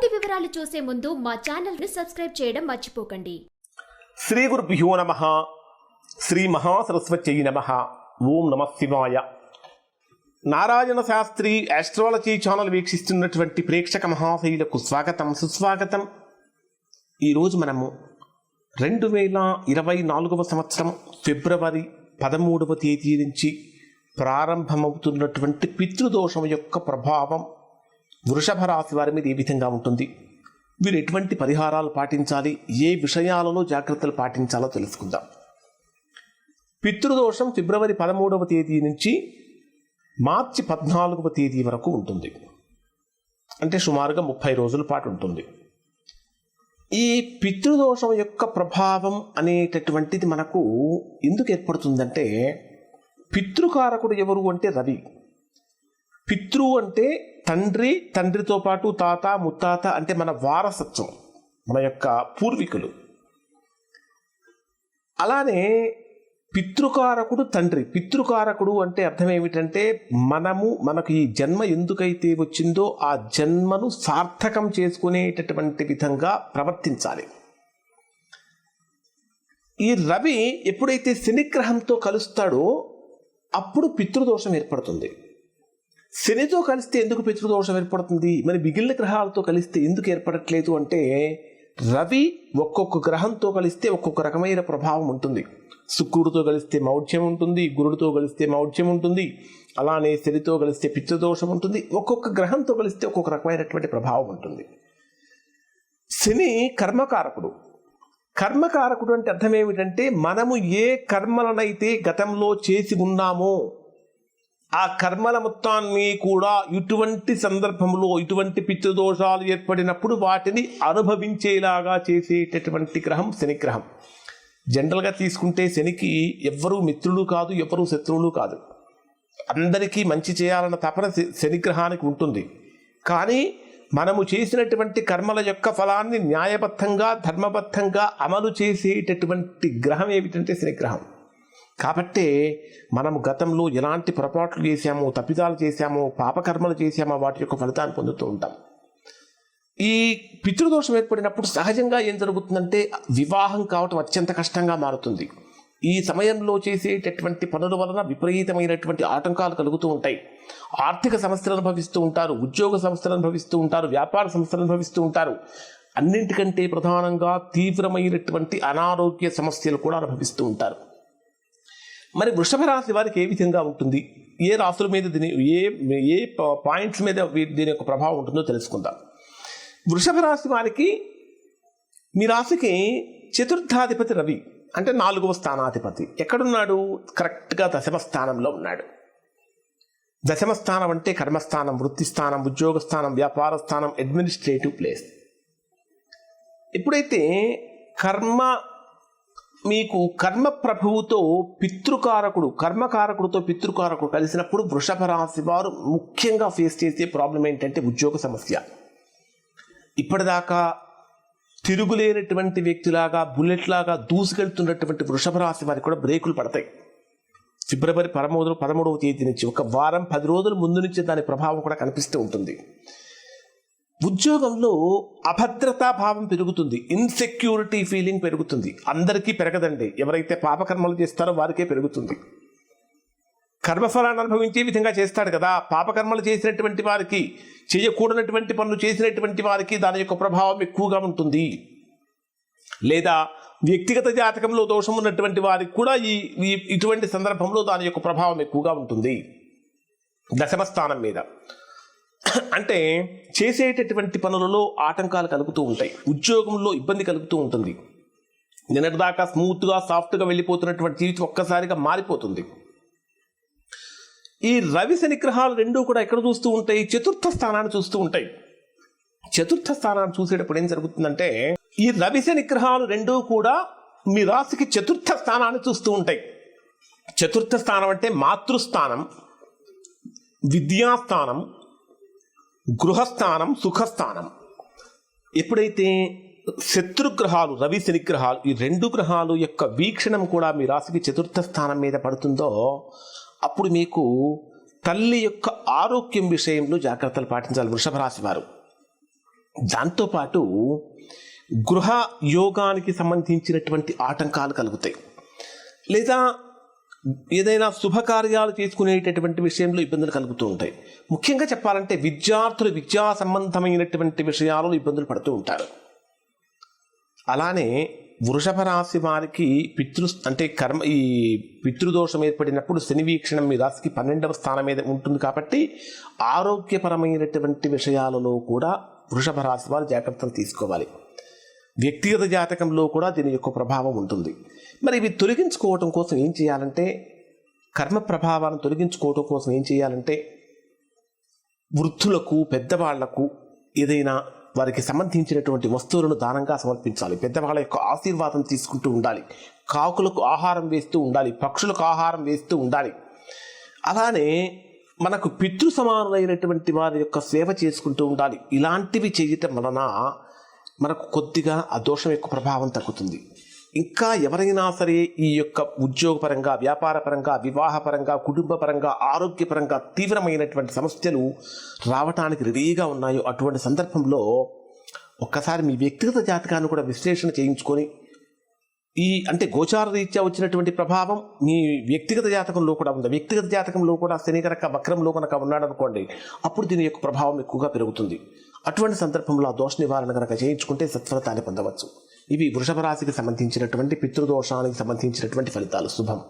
పూర్తి వివరాలు చూసే ముందు మా ఛానల్ని సబ్స్క్రైబ్ చేయడం మర్చిపోకండి. శ్రీ గురుభ్యో నమ. శ్రీ మహాసరస్వత్యై నమ. ఓం నమ శివాయ. నారాయణ శాస్త్రి ఆస్ట్రాలజీ ఛానల్ వీక్షిస్తున్నటువంటి ప్రేక్షక మహాశైలకు స్వాగతం సుస్వాగతం. ఈరోజు మనము రెండు వేల ఇరవై నాలుగవ సంవత్సరం ఫిబ్రవరి పదమూడవ తేదీ నుంచి ప్రారంభమవుతున్నటువంటి పితృదోషం యొక్క ప్రభావం వృషభ రాశి వారి మీద ఏ విధంగా ఉంటుంది? వీరు ఎటువంటి పరిహారాలు పాటించాలి? ఏ విషయాలలో జాగ్రత్తలు పాటించాలో తెలుసుకుందాం. పితృదోషం ఫిబ్రవరి పదమూడవ తేదీ నుంచి మార్చి పద్నాలుగవ తేదీ వరకు ఉంటుంది. అంటే సుమారుగా ముప్పై రోజుల పాటు ఉంటుంది. ఈ పితృదోషం యొక్క ప్రభావం అనేటటువంటిది మనకు ఎందుకు ఏర్పడుతుందంటే పితృకారకుడు ఎవరు అంటే రవి. పితృ అంటే తండ్రి తండ్రితో పాటు తాత ముత్తాత అంటే మన వారసత్వం మన యొక్క పూర్వీకులు. అలానే పితృకారకుడు తండ్రి. పితృకారకుడు అంటే అర్థం ఏమిటంటే మనము మనకు ఈ జన్మ ఎందుకైతే వచ్చిందో ఆ జన్మను సార్థకం చేసుకునేటటువంటి విధంగా ప్రవర్తించాలి. ఈ రవి ఎప్పుడైతే శనిగ్రహంతో కలుస్తాడో అప్పుడు పితృదోషం ఏర్పడుతుంది. శనితో కలిస్తే ఎందుకు పితృదోషం ఏర్పడుతుంది? మరి మిగిలిన గ్రహాలతో కలిస్తే ఎందుకు ఏర్పడట్లేదు అంటే రవి ఒక్కొక్క గ్రహంతో కలిస్తే ఒక్కొక్క రకమైన ప్రభావం ఉంటుంది. శుక్రుడితో కలిస్తే మౌఢ్యం ఉంటుంది గురుడితో కలిస్తే మౌఢ్యం ఉంటుంది అలానే శనితో కలిస్తే పితృదోషం ఉంటుంది. ఒక్కొక్క గ్రహంతో కలిస్తే ఒక్కొక్క రకమైనటువంటి ప్రభావం ఉంటుంది. శని కర్మకారకుడు. కర్మకారకుడు అంటే అర్థం ఏమిటంటే మనము ఏ కర్మలనైతే గతంలో చేసి ఉన్నామో ఆ కర్మల మొత్తాన్ని కూడా ఇటువంటి సందర్భంలో ఇటువంటి పితృదోషాలు ఏర్పడినప్పుడు వాటిని అనుభవించేలాగా చేసేటటువంటి గ్రహం శనిగ్రహం. జనరల్గా తీసుకుంటే శనికి ఎవ్వరూ మిత్రులు కాదు ఎవ్వరూ శత్రువులు కాదు. అందరికీ మంచి చేయాలన్న తపన శ- శనిగ్రహానికి ఉంటుంది. కానీ మనము చేసినటువంటి కర్మల యొక్క ఫలాన్ని న్యాయబద్ధంగా ధర్మబద్ధంగా అమలు చేసేటటువంటి గ్రహం ఏమిటంటే శనిగ్రహం. కాబట్టే మనం గతంలో ఎలాంటి పొరపాట్లు చేశామో తప్పిదాలు చేశామో పాపకర్మలు చేశామో వాటి యొక్క ఫలితాన్ని పొందుతూ ఉంటాం. ఈ పితృదోషం ఏర్పడినప్పుడు సహజంగా ఏం జరుగుతుందంటే వివాహం కావటం అత్యంత కష్టంగా మారుతుంది. ఈ సమయంలో చేసేటటువంటి పనుల వలన విపరీతమైనటువంటి ఆటంకాలు కలుగుతూ ఉంటాయి. ఆర్థిక సమస్యలు అనుభవిస్తూ ఉంటారు ఉద్యోగ సమస్యలు అనుభవిస్తూ ఉంటారు వ్యాపార సమస్యలు అనుభవిస్తూ ఉంటారు. అన్నింటికంటే ప్రధానంగా తీవ్రమైనటువంటి అనారోగ్య సమస్యలు కూడా అనుభవిస్తూ ఉంటారు. మరి వృషభ రాశి వారికి ఏ విధంగా ఉంటుంది? ఏ రాశుల మీద దీని ఏ ఏ పాయింట్స్ మీద దీని యొక్క ప్రభావం ఉంటుందో తెలుసుకుందాం. వృషభ రాశి వారికి మీ రాశికి చతుర్థాధిపతి రవి అంటే నాలుగవ స్థానాధిపతి. ఎక్కడున్నాడు? కరెక్ట్గా దశమ స్థానంలో ఉన్నాడు. దశమ స్థానం అంటే కర్మస్థానం వృత్తి స్థానం ఉద్యోగ స్థానం వ్యాపార స్థానం అడ్మినిస్ట్రేటివ్ ప్లేస్ ఎప్పుడైతే కర్మ మీకు కర్మ ప్రభువుతో పితృకారకుడు కర్మకారకుడితో పితృకారకుడు కలిసినప్పుడు వృషభ రాశి వారు ముఖ్యంగా ఫేస్ చేసే ప్రాబ్లం ఏంటంటే ఉద్యోగ సమస్య. ఇప్పటిదాకా తిరుగులేనటువంటి వ్యక్తిలాగా బుల్లెట్ లాగా దూసుకెళ్తున్నటువంటి వృషభ రాశి వారికి కూడా బ్రేకులు పడతాయి. ఫిబ్రవరి పదమూడు పదమూడవ తేదీ నుంచి ఒక వారం పది రోజుల ముందు నుంచి దాని ప్రభావం కూడా కనిపిస్తూ ఉంటుంది. ఉద్యోగంలో అభద్రతా భావం పెరుగుతుంది ఇన్సెక్యూరిటీ ఫీలింగ్ పెరుగుతుంది. అందరికీ పెరగదండి. ఎవరైతే పాపకర్మలు చేస్తారో వారికే పెరుగుతుంది. కర్మఫలాన్ని అనుభవించే విధంగా చేస్తాడు కదా. పాపకర్మలు చేసినటువంటి వారికి చేయకూడనటువంటి పనులు చేసినటువంటి వారికి దాని యొక్క ప్రభావం ఎక్కువగా ఉంటుంది. లేదా వ్యక్తిగత జాతకంలో దోషం ఉన్నటువంటి వారికి కూడా ఈ ఈ ఇటువంటి సందర్భంలో దాని యొక్క ప్రభావం ఎక్కువగా ఉంటుంది. దశమ స్థానం మీద. అంటే చేసేటటువంటి పనులలో ఆటంకాలు కలుగుతూ ఉంటాయి. ఉద్యోగంలో ఇబ్బంది కలుగుతూ ఉంటుంది. నిన్నటిదాకా స్మూత్గా సాఫ్ట్గా వెళ్ళిపోతున్నటువంటి జీవితం ఒక్కసారిగా మారిపోతుంది. ఈ రవి శనిగ్రహాలు రెండూ కూడా ఎక్కడ చూస్తూ ఉంటాయి? చతుర్థ స్థానాన్ని చూస్తూ ఉంటాయి. చతుర్థ స్థానాన్ని చూసేటప్పుడు ఏం జరుగుతుందంటే ఈ రవి శనిగ్రహాలు రెండూ కూడా మీ రాశికి చతుర్థ స్థానాన్ని చూస్తూ ఉంటాయి. చతుర్థ స్థానం అంటే మాతృస్థానం విద్యాస్థానం గృహస్థానం సుఖస్థానం. ఎప్పుడైతే శత్రుగ్రహాలు రవి శని గ్రహాలు ఈ రెండు గ్రహాలు యొక్క వీక్షణం కూడా మీ రాశికి చతుర్థ స్థానం మీద పడుతుందో అప్పుడు మీకు తల్లి యొక్క ఆరోగ్యం విషయంలో జాగ్రత్తలు పాటించాలి వృషభ రాశి వారు. దాంతోపాటు గృహ యోగానికి సంబంధించినటువంటి ఆటంకాలు కలుగుతాయి. లేదా ఏదైనా శుభకార్యాలు చేసుకునేటటువంటి విషయంలో ఇబ్బందులు కలుగుతూ ఉంటాయి. ముఖ్యంగా చెప్పాలంటే విద్యార్థులు విద్యా సంబంధమైనటువంటి విషయాలలో ఇబ్బందులు పడుతూ ఉంటారు. అలానే వృషభ రాశి వారికి పితృ అంటే కర్మ ఈ పితృదోషం ఏర్పడినప్పుడు శని వీక్షణం మీ రాశికి పన్నెండవ స్థానం మీద ఉంటుంది కాబట్టి ఆరోగ్యపరమైనటువంటి విషయాలలో కూడా వృషభ రాశి వారు జాగ్రత్తలు తీసుకోవాలి. వ్యక్తిగత జాతకంలో కూడా దీని యొక్క ప్రభావం ఉంటుంది. మరి ఇవి తొలగించుకోవటం కోసం ఏం చేయాలంటే కర్మ ప్రభావాలను తొలగించుకోవటం కోసం ఏం చేయాలంటే వృద్ధులకు పెద్దవాళ్ళకు ఏదైనా వారికి సంబంధించినటువంటి వస్తువులను దానంగా సమర్పించాలి. పెద్దవాళ్ళ యొక్క ఆశీర్వాదం తీసుకుంటూ ఉండాలి. కాకులకు ఆహారం వేస్తూ ఉండాలి. పక్షులకు ఆహారం వేస్తూ ఉండాలి. అలానే మనకు పితృ సమానులైనటువంటి వారి యొక్క సేవ చేసుకుంటూ ఉండాలి. ఇలాంటివి చేయటం వలన మనకు కొద్దిగా ఆ దోషం యొక్క ప్రభావం తగ్గుతుంది. ఇంకా ఎవరైనా సరే ఈ యొక్క ఉద్యోగపరంగా వ్యాపారపరంగా వివాహపరంగా కుటుంబపరంగా ఆరోగ్యపరంగా తీవ్రమైనటువంటి సమస్యలు రావటానికి రెడీగా ఉన్నాయో అటువంటి సందర్భంలో ఒక్కసారి మీ వ్యక్తిగత జాతకాన్ని కూడా విశ్లేషణ చేయించుకొని ఈ అంటే గోచార రీత్యా వచ్చినటువంటి ప్రభావం మీ వ్యక్తిగత జాతకంలో కూడా ఉంది. వ్యక్తిగత జాతకంలో కూడా శని కనుక వక్రంలో కనుక ఉన్నాడనుకోండి అప్పుడు దీని యొక్క ప్రభావం ఎక్కువగా పెరుగుతుంది. అటువంటి సందర్భంలో దోష నివారణ కనుక చేయించుకుంటే సత్ఫలితాన్ని పొందవచ్చు. ఇవి వృషభ రాశికి సంబంధించినటువంటి పితృదోషానికి సంబంధించినటువంటి ఫలితాలు. శుభం.